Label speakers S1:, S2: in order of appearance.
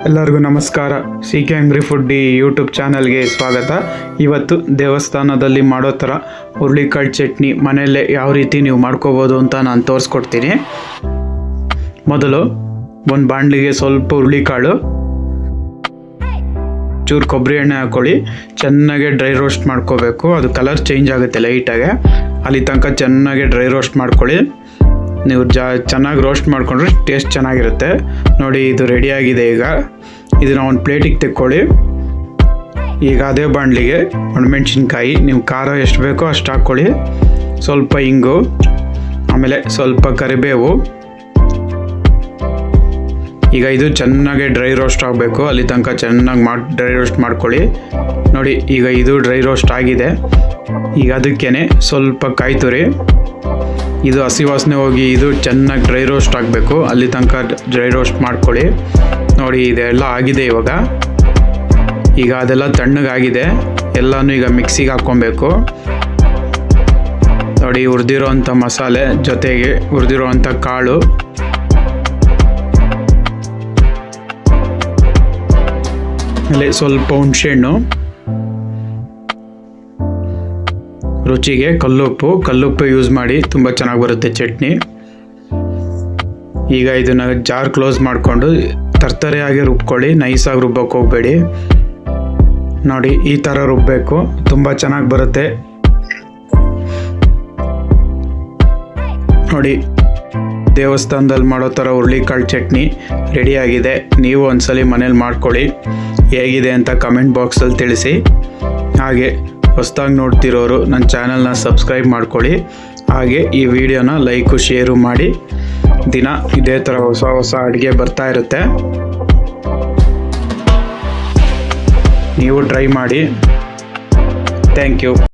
S1: ಎಲ್ಲರಿಗೂ ನಮಸ್ಕಾರ. C K angry foodie YouTube ಚಾನಲ್ಗೆ ಸ್ವಾಗತ. ಇವತ್ತು ದೇವಸ್ಥಾನದಲ್ಲಿ ಮಾಡೋ ಥರ ಹುರುಳಿಕಾಳು ಚಟ್ನಿ ಮನೆಯಲ್ಲೇ ಯಾವ ರೀತಿ ನೀವು ಮಾಡ್ಕೋಬೋದು ಅಂತ ನಾನು ತೋರಿಸ್ಕೊಡ್ತೀನಿ. ಮೊದಲು ಒಂದು ಬಾಣಲಿಗೆ ಸ್ವಲ್ಪ ಹುರುಳಿಕಾಳು, ಚೂರು ಕೊಬ್ಬರಿ ಎಣ್ಣೆ ಹಾಕ್ಕೊಳ್ಳಿ ಚೆನ್ನಾಗಿ ಡ್ರೈ ರೋಸ್ಟ್ ಮಾಡ್ಕೋಬೇಕು. ಅದು ಕಲರ್ ಚೇಂಜ್ ಆಗುತ್ತೆ ಲೈಟಾಗೆ. ಅಲ್ಲಿ ತನಕ ಚೆನ್ನಾಗಿ ಡ್ರೈ ರೋಸ್ಟ್ ಮಾಡ್ಕೊಳ್ಳಿ. ನೀವು ಜಾ ಚೆನ್ನಾಗಿ ರೋಸ್ಟ್ ಮಾಡಿಕೊಂಡ್ರೆ ಟೇಸ್ಟ್ ಚೆನ್ನಾಗಿರುತ್ತೆ. ನೋಡಿ, ಇದು ರೆಡಿಯಾಗಿದೆ ಈಗ. ಇದನ್ನ ಒಂದು ಪ್ಲೇಟಿಗೆ ತೆಕ್ಕೊಳ್ಳಿ. ಈಗ ಅದೇ ಬಾಣಲಿಗೆ ಒಣಮೆಣ್ಸಿನ್ಕಾಯಿ ನೀವು ಖಾರ ಎಷ್ಟು ಬೇಕೋ ಅಷ್ಟು ಹಾಕ್ಕೊಳ್ಳಿ ಸ್ವಲ್ಪ ಇಂಗು, ಆಮೇಲೆ ಸ್ವಲ್ಪ ಕರಿಬೇವು. ಈಗ ಇದು ಚೆನ್ನಾಗಿ ಡ್ರೈ ರೋಸ್ಟ್ ಆಗಬೇಕು. ಅಲ್ಲಿ ತನಕ ಚೆನ್ನಾಗಿ ಮಾಡಿ ಡ್ರೈ ರೋಸ್ಟ್ ಮಾಡ್ಕೊಳ್ಳಿ. ನೋಡಿ, ಈಗ ಇದು ಡ್ರೈ ರೋಸ್ಟ್ ಆಗಿದೆ. ಈಗ ಅದಕ್ಕೇ ಸ್ವಲ್ಪ ಕಾಯಿ ತುರಿ ಇದು ಹಸಿ ವಾಸನೆ ಹೋಗಿ ಇದು ಚೆನ್ನಾಗಿ ಡ್ರೈ ರೋಸ್ಟ್ ಆಗಬೇಕು. ಅಲ್ಲಿ ತನಕ ಡ್ರೈ ರೋಸ್ಟ್ ಮಾಡ್ಕೊಳ್ಳಿ. ನೋಡಿ, ಇದೆಲ್ಲ ಆಗಿದೆ ಇವಾಗ. ಈಗ ಅದೆಲ್ಲ ತಣ್ಣಗಾಗಿದೆ. ಎಲ್ಲನೂ ಈಗ ಮಿಕ್ಸಿಗೆ ಹಾಕ್ಕೊಬೇಕು. ನೋಡಿ ಹುರಿದಿರೋವಂಥ ಮಸಾಲೆ ಜೊತೆಗೆ ಹುರಿದಿರೋವಂಥ ಕಾಳು. ಅಲ್ಲಿ ಸ್ವಲ್ಪ ಹುಣಸೆಹಣ್ಣು ರುಚಿಗೆ ಕಲ್ಲುಪ್ಪು. ಕಲ್ಲುಪ್ಪು ಯೂಸ್ ಮಾಡಿ ತುಂಬ ಚೆನ್ನಾಗಿ ಬರುತ್ತೆ ಚಟ್ನಿ. ಈಗ ಇದನ್ನು ಜಾರ್ ಕ್ಲೋಸ್ ಮಾಡಿಕೊಂಡು ತರ್ತರೆಯಾಗಿ ರುಬ್ಕೊಳ್ಳಿ. ನೈಸಾಗಿ ರುಬ್ಬಕ್ಕೆ ಹೋಗಬೇಡಿ. ನೋಡಿ, ಈ ಥರ ರುಬ್ಬಬೇಕು ತುಂಬ ಚೆನ್ನಾಗಿ ಬರುತ್ತೆ. ನೋಡಿ ದೇವಸ್ಥಾನದಲ್ಲಿ ಮಾಡೋ ಥರ ಹುರುಳಿಕಾಳು ಚಟ್ನಿ ರೆಡಿಯಾಗಿದೆ. ನೀವು ಒಂದ್ಸಲಿ ಮನೇಲಿ ಮಾಡ್ಕೊಳ್ಳಿ. ಹೇಗಿದೆ ಅಂತ ಕಮೆಂಟ್ ಬಾಕ್ಸಲ್ಲಿ ತಿಳಿಸಿ. ಹಾಗೆ ಹೊಸ್ದಾಗಿ ನೋಡ್ತಿರೋರು ನನ್ನ ಚಾನಲ್ನ ಸಬ್ಸ್ಕ್ರೈಬ್ ಮಾಡ್ಕೊಳ್ಳಿ. ಹಾಗೆ ಈ ವಿಡಿಯೋನ ಲೈಕು, ಶೇರು ಮಾಡಿ. ದಿನ ಇದೇ ಥರ ಹೊಸ ಹೊಸ ಅಡುಗೆ ಬರ್ತಾ ಇರುತ್ತೆ. ನೀವು ಟ್ರೈ ಮಾಡಿ. Thank you.